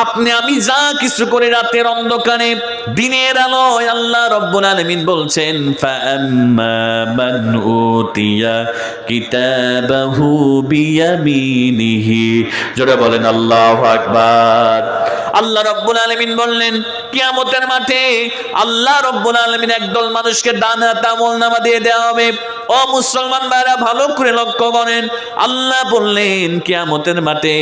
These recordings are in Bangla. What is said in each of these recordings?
আপনি, আমি যা কিছু করে রাতের অন্ধকারে, দিনের আলোয় আল্লাহ রব্বুল আলামিন বলছেন, ফাআম্মা বলেন, আল্লাহু আকবার। আল্লাহ রব্বুল আলামিন বললেন, কিয়ামতের মাঠে আল্লাহ রব্বুল আলামিন একদল মানুষকে ডান হাতে আমল নামা দিয়ে দেওয়া হবে। ও মুসলমান ভাইরা, ভালো করে লক্ষ্য করেন। আল্লাহ বললেন, কিয়ামতের মাঠে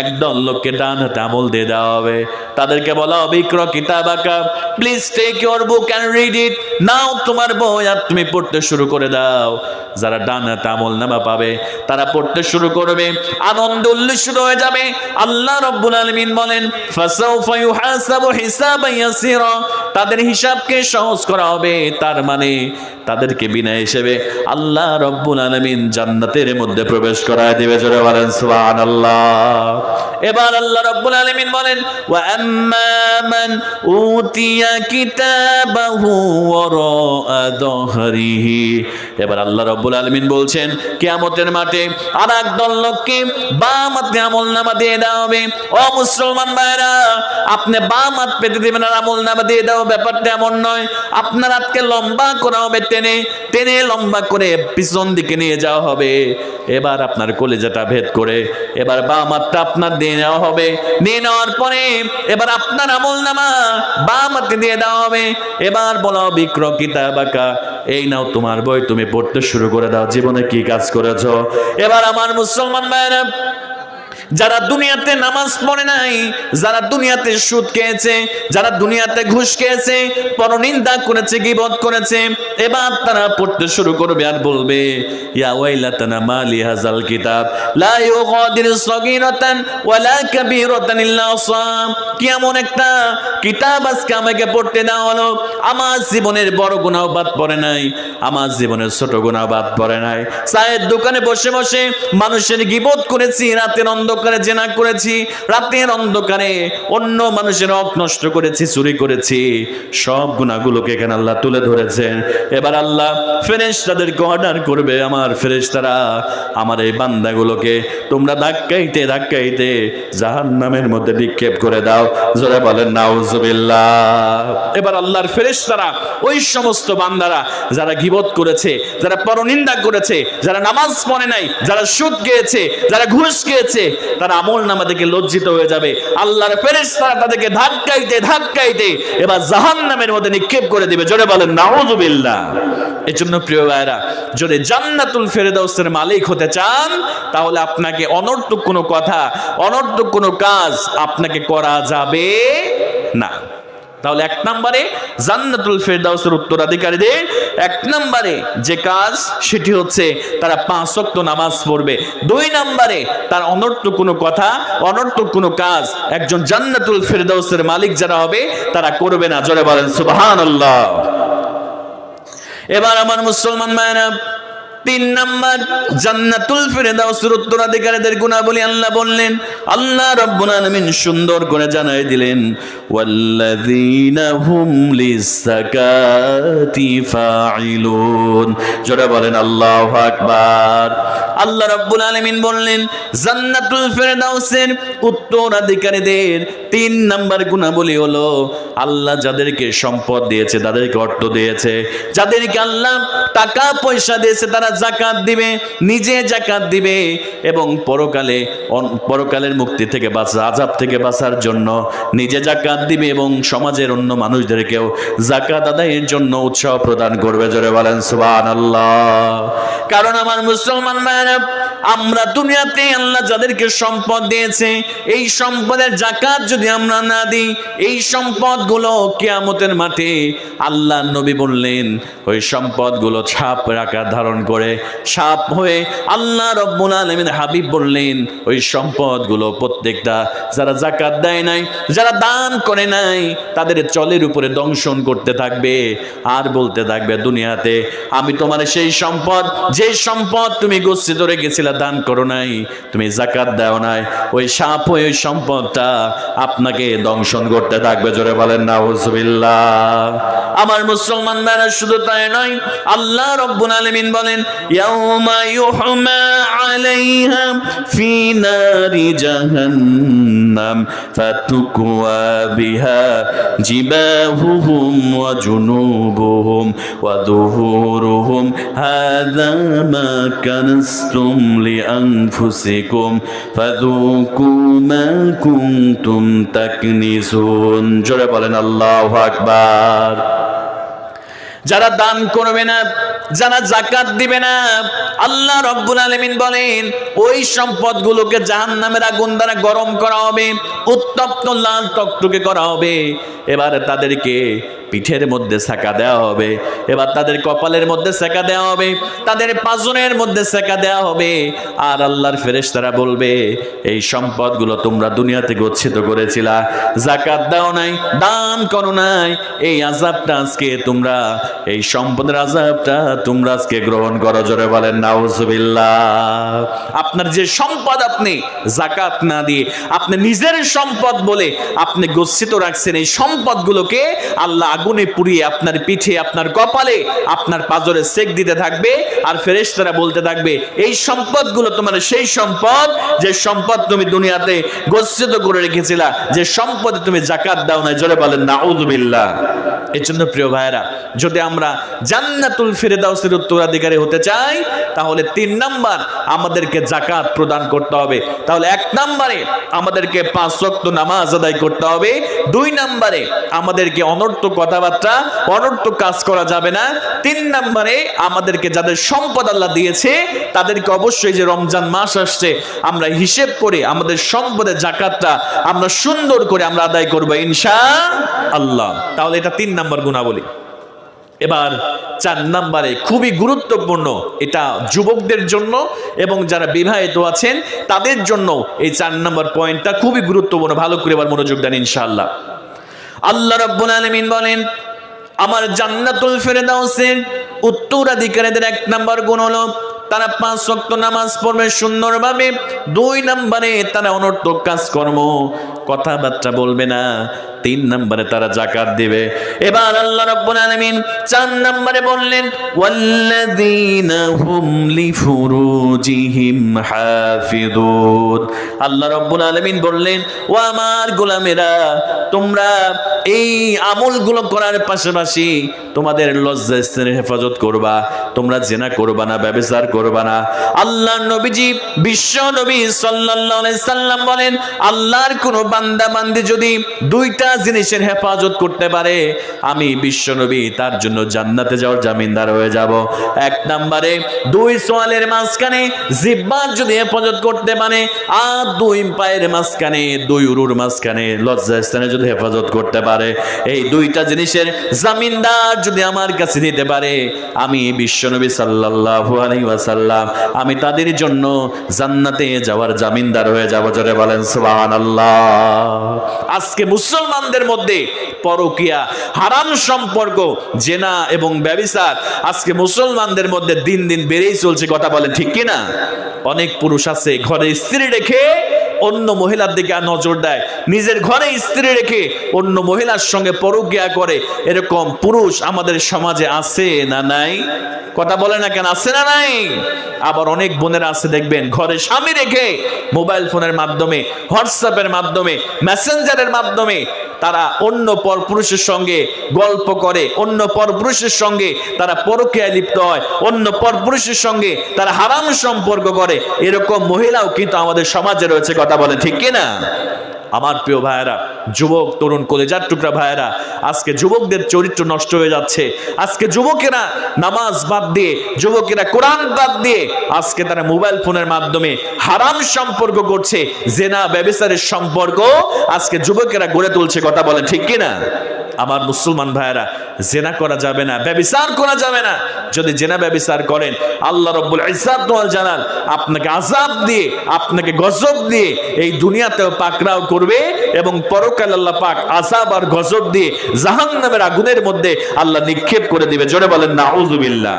একদল লোককে ডান হাতে আমল দিয়ে দেওয়া হবে। তাদেরকে বলা হবে, ইকরা কিতাবাকা। Please take your book and read it now তোমার বই আর তুমি পড়তে শুরু করে দাও। যারা ডান হাতে আমল নামা পাবে, তারা পড়তে শুরু করবে। আনন্দ উল্লাস শুরু হয়ে যাবে। আল্লাহ রব্বুল আলামিন বলেন তাদের হিসাবকে সহজ করা হবে। তার মানে তাদেরকে বিনা হিসেবে আল্লাহ রব্বুল আলামিন জান্নাতের মধ্যে প্রবেশ করায় দিবে। জোরে বলেন, সুবহানাল্লাহ। এবার আল্লাহ রব্বুল আলামিন বলেন, ওয়া আম্মা মান উতিয়া কিতাবাহু ওয়ারা দহরিহি। এবার আল্লাহ রব্বুল আলামিন বলছেন, কিয়ামতের মাঠে আর একদল লোককে বাম হাতে আমল নামা দিয়ে দেওয়া হবে। ও মুসলমান ভাইরা আপনি বাম হাত পেতে দিবেন আর আমল নামা দিয়ে দাও, ব্যাপারটা এমন নয়। আপনার হাতকে লম্বা করা হবে টেনে টেনে লম্বা করে পিছন দিকে নিয়ে যাওয়া হবে। এবার আপনার ভেদ করে, এবার বাম হাতটা আপনার দিয়ে নেওয়া হবে। নিয়ে নেওয়ার পরে এবার আপনার আমল নামা বাম হাতে দিয়ে দেওয়া হবে। এবার বলা হবে কিতাবাকা এই নাও তোমার বই, তুমি পড়তে শুরু করে দাও। জীবনে কি কাজ করেছ? এবার আমার মুসলমান ভাইরা যারা দুনিয়াতে নামাজ পড়ে নাই, যারা দুনিয়াতে সুদ খেয়েছে, যারা দুনিয়াতে ঘুষ খেয়েছে, পরনিন্দা করেছে, গিবত করেছে এবার তারা পড়তে শুরু করবে আর বলবে পড়তে আমার জীবনের আমার জীবনের ছোট বাদ পড়ে নাই। দোকানে বসে বসে মানুষের গিবত করেছি, রাতের অন্ধকারে জেনা করেছি, রাতের অন্ধকারে অন্য মানুষের হক নষ্ট করেছি, চুরি করেছি। সব গুণাগুলোকে এখানে আল্লাহ তুলে ধরেছেন। এবার আল্লাহ ফেরেশতাদেরকে অর্ডার করবে, আমার ফেরেশতারা, আমার এই বান্দাগুলোকে তোমরা ধাক্কাইতে ধাক্কাইতে জাহান্নামের মধ্যে নিক্ষেপ করে দাও। জোরে বলেন এবার আল্লাহর ফেরেশতারা, ওই সমস্ত বান্দারা যারা গিবত করেছে, যারা পরনিন্দা করেছে, যারা নামাজ পড়ে নাই, যারা সুদ গিয়েছে যারা ঘুষ গিয়েছে তারা আমল নামা থেকে লজ্জিত হয়ে যাবে। আল্লাহর ফেরেশতারা তাদেরকে ধাক্কাইতে ধাক্কাইতে এবার জাহান্নামের মধ্যে নিক্ষেপ করে দিবে। জোরে বলেন, নাউজুবিল্লাহ। এর জন্য প্রিয় ভাইরা যদি জান্নাতুল ফেরদাউসের মালিক হতে চান, তাহলে আপনাকে অনর্থক কোনো কথা, অনর্থক কোনো কাজ আপনাকে করা যাবে না। তাহলে এক নম্বরে জান্নাতুল ফেরদাউসের উত্তরাধিকারীদের, এক নম্বরে যে কাজ, সেটি হচ্ছে তারা পাঁচ ওয়াক্ত নামাজ পড়বে। দুই নম্বরে তার অনর্থক কোনো কথা, অনর্থক কোনো কাজ একজন জান্নাতুল ফেরদাউসের মালিক যারা হবে, তারা করবে না। জোরে বলেন, সুবহানাল্লাহ। এবার আমার মুসলমান মায়েরা তিন নাম্বার, জান্নাতুল ফেরদাউসের উত্তরাধিকারীদের গুণাবলী আল্লাহ বললেন, আল্লাহ রাব্বুল আলামিন সুন্দর করে জানাই দিলেন, ওয়াল্লাযীনা হুম লিসাকাতি ফাইলুন জোরে বলেন, আল্লাহু আকবার। আল্লাহ রাব্বুল আলামিন বললেন, জান্নাতুল ফেরদাউসের উত্তরাধিকারীদের তিন নাম্বার গুণাবলী হলো, আল্লাহ যাদেরকে সম্পদ দিয়েছে, তাদেরকে অর্থ দিয়েছে। যাদেরকে আল্লাহ টাকা পয়সা দিয়েছে, তারা জাকাত দিবে, নিজে জাকাত দিবে এবং পরকালে পরকালের মুক্তি থেকে বাঁচা আজাব থেকে বাঁচার জন্য নিজে জাকাত দিবে এবং সমাজের অন্য মানুষদেরকেও জাকাত আদায়ের জন্য উৎসাহ প্রদান করবে। জোরে বলেন, সুবহানাল্লাহ। কারণ আমার মুসলমান আমরা দুনিয়াতে আল্লাহ যাদেরকে সম্পদ দিয়েছে, এই সম্পদের জাকাত যদি আমরা না দিই, এই সম্পদগুলো কিয়ামতের মাঠে আল্লাহ নবী বললেন, ওই সম্পদগুলো ছাপ আকার ধারণ করে সাপ হয়ে আল্লাহ রব্বুল আলামিন হাবিব বললেন, ওই সম্পদগুলো প্রত্যেকটা যারা জাকাত দেয় নাই, যারা দান করে নাই, তাদের চলের উপরে দংশন করতে থাকবে, আর বলতে থাকবে দুনিয়াতে, আমি তোমার সেই সম্পদ, যে সম্পদ তুমি গচ্ছিত জোরে গেছিলা, দান করো নাই, তুমি জাকাত দাও নাই, ওই সাপ, ওই সম্পদটা আপনাকে দংশন করতে থাকবে। জোরে বলেন না হুজবিল্লা আমার মুসলমান দ্বারা শুধু তাই নয়, আল্লাহ রব্বুল আলমিন বলেন, ইয়াউমা ইউহমা আলাইহা ফি নারি জাহান্নাম, ফাতুকুয়া বিহা জিবাহুহুম ওয়া জুনুবুহুম ওয়া দুহুরুহুম, হাযা মা কানাস كنستم لأنفسكم فذوقوا ما كنتم تكنزون জোরে বলেন আল্লাহু আকবার যারা দান করবে না যারা জাকাত দিবে না আল্লাহ রব্বুল আলমিন বলেন ওই সম্পদগুলোকে জাহান নামের আগুন দ্বারা গরম করা হবে উত্তপ্ত লাল টকটকে করা হবে এবার তাদেরকে পিঠের মধ্যে সেকা দেওয়া হবে। এবার তাদের কপালের মধ্যে সেকা দেওয়া হবে, তাদের পাজনের মধ্যে সেকা দেওয়া হবে। আর আল্লাহর ফেরেশতারা বলবে, এই সম্পদগুলো তোমরা দুনিয়াতে গচ্ছিত করেছিলা। জাকাত দাও নাই, দান করো নাই। এই আজাবটা আজকে তোমরা, এই সম্পদের আজাবটা তোমরা আজকে গ্রহণ করো। জোরে বলেন, নাউজুবিল্লাহ। আপনার যে সম্পদ আপনি জাকাত না দিয়ে আপনি নিজের সম্পদ বলে আপনি গচ্ছিত রাখছেন, এই সম্পদগুলোকে আল্লাহ আগুনে পুড়িয়ে আপনার পিঠে, আপনার কপালে, আপনার পাজরে সেক দিতে থাকবে আর ফেরেশতারা বলতে থাকবে, এই সম্পদগুলো তোমার, সেই সম্পদ, যে সম্পদ তুমি দুনিয়াতে গচ্ছিত করে রেখেছিলা, যে সম্পদে তুমি জাকাত দাও না জোরে বলেন নাউজুবিল্লাহ এর জন্য প্রিয় ভাইরা যদি আমরা জান্নাতুল ফেরেদাউসের উত্তরাধিকারী হতে চাই, তাহলে তিন নাম্বার আমাদেরকে জাকাত প্রদান করতে হবে। তাহলে এক নাম্বারে আমাদেরকে পাঁচ ওয়াক্ত নামাজ আদায় করতে হবে। দুই নাম্বারে আমাদেরকে অনর্থ কথাবার্তা, অনর্থ কাজ করা যাবে না। তিন নাম্বারে, আমাদেরকে যাদের সম্পদ আল্লাহ দিয়েছে, তাদেরকে অবশ্যই যে রমজান মাস আসছে, আমরা হিসেব করে, আমাদের সম্পদের জাকাতটা আমরা সুন্দর করে আমরা আদায় করব ইনশা আল্লাহ তাহলে এটা তিন নাম্বার গুণাবলী। এবার চার নাম্বারে, খুবই গুরুত্বপূর্ণ, এটা যুবকদের জন্য এবং যারা বিবাহিত আছেন, তাদের জন্য এই চার নাম্বার পয়েন্টটা খুবই গুরুত্বপূর্ণ। ভালো করে এবার মনোযোগ দেন ইনশাআল্লাহ। আল্লাহ রব্বুল আলমিন বলেন আমার জান্নাতুল ফেরদাউসের উত্তরাধিকারীদের এক নম্বর গুণ হলো তারা পাঁচ ওয়াক্ত নামাজ পড়বে সুন্দরভাবে। দুই নম্বরে তারা অনর্থক কাজকর্ম। কথাবার্তা বলবে না। তিন নম্বরে তারা জাকাত দিবে। এবার আল্লাহ রাব্বুল আলামিন চার নম্বরে বললেন, ওয়াল্লাযীনা হুম লিফুরুজিহিম হাফিদুন আল্লাহ রাব্বুল আলামিন বললেন, ও আমার গোলামেরা, তোমরা এই আমলগুলো করার পাশাপাশি তোমাদের লজ্জা স্থানের হেফাজত করবা। তোমরা জেনা করবা না, ব্যবচার না। আল্লাহ নবীজি, বিশ্ব নবী আলাইহি সাল্লাম বলেন, আল্লাহর কোন বান্দা বান্দি যদি দুইটা জিনিসের হেফাজত করতে পারে, আমি বিশ্ব নবী, তার জন্য জান্নাতে যাওয়ার জামিনদার হয়ে যাব। এক নম্বরে, দুই সোয়ালের মাঝখানে জিব্বার যদি হেফাজত করতে পারে, আর দুই পায়ের মাঝখানে, দুই উরুর মাঝখানে লজ্জা স্থানে যদি হেফাজত করতে পারে। এই দুইটা জিনিসের জামিনদার যদি আমার কাছে দিতে পারে, আমি বিশ্বনবী সাল্লাল্লাহু আলাইহি ওয়াসাল্লাম আমি তাদের জন্য জান্নাতে যাওয়ার জামিনদার হয়ে যাব, জোরে বলেন, সুবহানাল্লাহ। আজকে মুসলমানদের মধ্যে পরকিয়া, হারাম সম্পর্ক, জেনা এবং ব্যবিচার আজকে মুসলমানদের মধ্যে দিন দিন বেড়েই চলছে, কথা বলেন ঠিক কিনা? অনেক পুরুষ আছে, ঘরে স্ত্রী রেখে অন্য মহিলার দিকে নজর দেয়। নিজের ঘরে স্ত্রী রেখে অন্য মহিলার সঙ্গে পরকিয়া করে। এরকম পুরুষ আমাদের সমাজে আছে না নাই? কথা বলে না কেন? আছে না নাই? আবার অনেক বোনেরা আছে, দেখবেন, ঘরে স্বামী রেখে মোবাইল ফোনের মাধ্যমে, হোয়াটসঅ্যাপের মাধ্যমে, মেসেঞ্জারের মাধ্যমে তারা অন্য পরপুরুষের সঙ্গে গল্প করে, অন্য পরপুরুষের সঙ্গে তারা পরকীয়ায় লিপ্ত হয়, অন্য পরপুরুষের সঙ্গে তারা হারাম সম্পর্ক করে। এরকম মহিলাও কিন্তু আমাদের সমাজে রয়েছে কথা বলে, ঠিক কিনা? আমার প্রিয় ভাইয়েরা, যুবক, তরুণ, কলেজার টুকরা ভাইয়েরা, আজকে যুবকদের চরিত্র নষ্ট হয়ে যাচ্ছে। আজকে যুবকেরা নামাজ বাদ দিয়ে, যুবকেরা কোরআন বাদ দিয়ে, আজকে তারা মোবাইল ফোনের মাধ্যমে হারাম সম্পর্ক করছে, জেনা ব্যবসারের সম্পর্ক আজকে যুবকেরা গড়ে তুলছে, কথা বলে, ঠিক কিনা? আমার মুসলমান ভাইয়েরা, জেনা করা যাবে না, ব্যবিচার করা যাবে না। যদি জেনা ব্যবিচার করেন, আল্লাহ রব্বুল ইসাদ জানান আপনাকে আজাব দিয়ে, আপনাকে গজব দিয়ে এই দুনিয়াতেও পাকরাও করবে এবং পরকাল আল্লাহ পাক আজাব আর গজব দিয়ে জাহান্নামের আগুনের মধ্যে আল্লাহ নিক্ষেপ করে দিবে। জোরে বলেন নাউজুবিল্লাহ